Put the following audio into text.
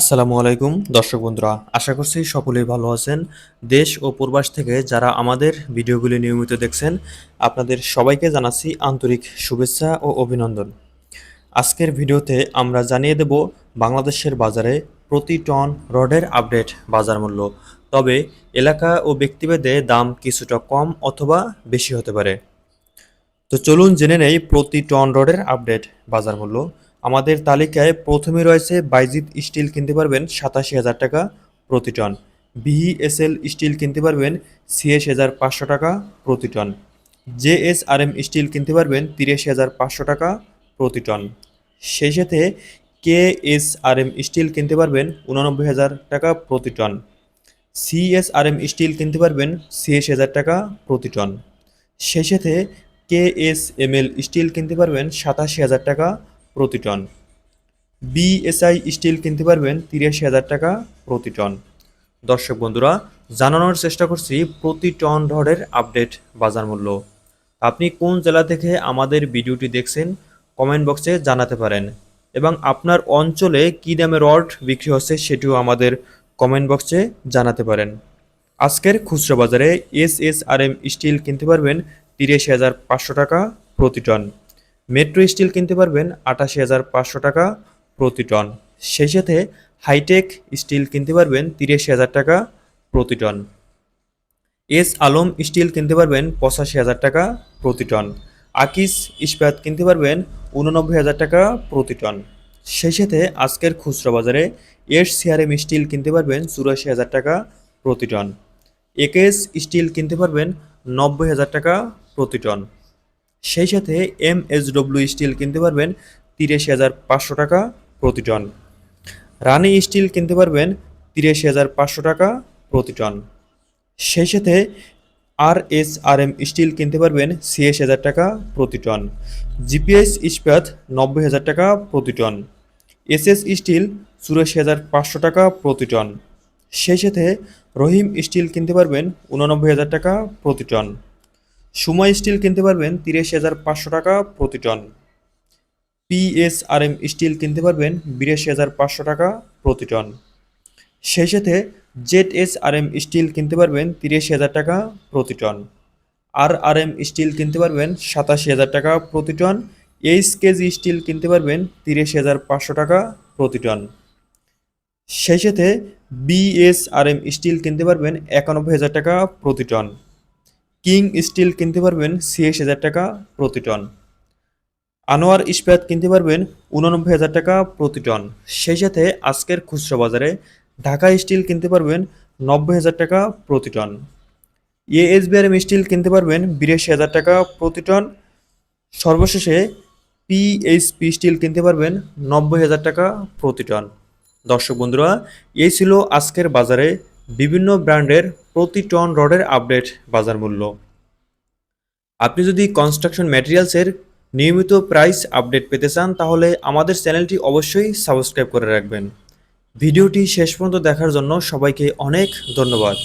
আসসালামু আলাইকুম, দর্শক বন্ধুরা, আশা করছি সকলেই ভালো আছেন। দেশ ও প্রবাস থেকে যারা আমাদের ভিডিওগুলি নিয়মিত দেখছেন, আপনাদের সবাইকে জানাচ্ছি আন্তরিক শুভেচ্ছা ও অভিনন্দন। আজকের ভিডিওতে আমরা জানিয়ে দেব বাংলাদেশের বাজারে প্রতি টন রডের আপডেট বাজার মূল্য। তবে এলাকা ও ব্যক্তিভেদে দাম কিছুটা কম অথবা বেশি হতে পারে। তো চলুন জেনে নেই প্রতি টন রডের আপডেট বাজার মূল্য। আমাদের তালিকায় প্রথমে রয়েছে বাইজিৎ স্টিল কিনতে পারবেন সাতাশি হাজার টাকা প্রতি টন। বিইএসএল স্টিল কিনতে পারবেন ছিয়াশ হাজার পাঁচশো টাকা প্রতি টন। জেএসআরএম স্টিল কিনতে পারবেন তিরাশি হাজার পাঁচশো টাকা প্রতি টন। সেই সাথে কেএসআরএম স্টিল কিনতে পারবেন উনানব্বই হাজার টাকা প্রতি টন। সিএসআরএম স্টিল কিনতে পারবেন ছিয়াশি হাজার টাকা প্রতি টন। সেই সাথে কেএসএমএল স্টিল কিনতে পারবেন সাতাশি হাজার টাকা প্রতি টন। বিএসআই স্টিল কিনতে পারবেন তিরাশি হাজার টাকা প্রতি টন। দর্শক বন্ধুরা, জানানোর চেষ্টা করছি প্রতি টন রডের আপডেট বাজার মূল্য। আপনি কোন জেলা থেকে আমাদের ভিডিওটি দেখছেন, কমেন্ট বক্সে জানাতে পারেন। এবং আপনার অঞ্চলে কী দামে রড বিক্রি হচ্ছে সেটিও আমাদের কমেন্ট বক্সে জানাতে পারেন। আজকের খুচরা বাজারে S S R M steel কিনতে পারবেন তিরাশি হাজার পাঁচশো টাকা প্রতি টন। মেট্রো স্টিল কিনতে পারবেন আটাশি হাজার পাঁচশো টাকা প্রতি টন। সেই সাথে হাইটেক স্টিল কিনতে পারবেন তিরাশি হাজার টাকা প্রতি টন। এস আলম স্টিল কিনতে পারবেন পঁচাশি হাজার টাকা প্রতি টন। আকিস ইস্পাত কিনতে পারবেন উননব্বই হাজার টাকা প্রতি টন। সেই সাথে আজকের খুচরা বাজারে এস সিআরএম স্টিল কিনতে পারবেন চুরাশি হাজার টাকা প্রতি টন। একেএস স্টিল কিনতে পারবেন নব্বই হাজার টাকা প্রতি টন। সেই সাথে এম এস ডব্লিউ স্টিল কিনতে পারবেন তিরাশি হাজার পাঁচশো টাকা প্রতি টন। রানি স্টিল কিনতে পারবেন তিরাশি হাজার পাঁচশো টাকা প্রতি টন। সেই সাথে আর এস আর এম স্টিল কিনতে পারবেন ছিয়াশি হাজার টাকা প্রতি টন। জিপিএস ইস্পাত নব্বই হাজার টাকা প্রতি টন। এস এস স্টিল চুরাশি হাজার পাঁচশো টাকা প্রতি টন। সেই সাথে রহিম স্টিল কিনতে পারবেন উননব্বই হাজার টাকা প্রতি টন। সুমা স্টিল কিনতে পারবেন তিরিশ হাজার পাঁচশো টাকা প্রতি টন। পিএসআরএম স্টিল কিনতে পারবেন বিরাশি হাজার পাঁচশো টাকা প্রতি টন। সেই সাথে Z S R M steel কিনতে পারবেন তিরিশ হাজার টাকা প্রতি টন। আর আর এম স্টিল কিনতে পারবেন সাতাশি হাজার টাকা প্রতি টন। এইচ কেজি স্টিল কিনতে পারবেন তিরিশ হাজার পাঁচশো টাকা প্রতি টন। সেই সাথে বিএসআরএম স্টিল কিনতে পারবেন একানব্বই হাজার টাকা প্রতি টন। কিং স্টিল কিনতে পারবেন ছিয়াশি হাজার টাকা প্রতি টন। আনোয়ার ইস্পাত কিনতে পারবেন উননব্বই হাজার টাকা প্রতি টন। সেই সাথে আজকের খুচরা বাজারে ঢাকা স্টিল কিনতে পারবেন নব্বই হাজার টাকা প্রতি টন। এএসবিআরএম স্টিল কিনতে পারবেন বিরাশি হাজার টাকা প্রতি টন। সর্বশেষে পিএইচপি স্টিল কিনতে পারবেন নব্বই হাজার টাকা প্রতি টন। দর্শক বন্ধুরা, এই ছিল আজকের বাজারে বিভিন্ন ব্র্যান্ডের প্রতি টন রডের আপডেট বাজার মূল্য। আপনি যদি কনস্ট্রাকশন ম্যাটেরিয়ালসের নিয়মিত প্রাইস আপডেট পেতে চান, তাহলে আমাদের চ্যানেলটি অবশ্যই সাবস্ক্রাইব করে রাখবেন। ভিডিওটি শেষ পর্যন্ত দেখার জন্য সবাইকে অনেক ধন্যবাদ।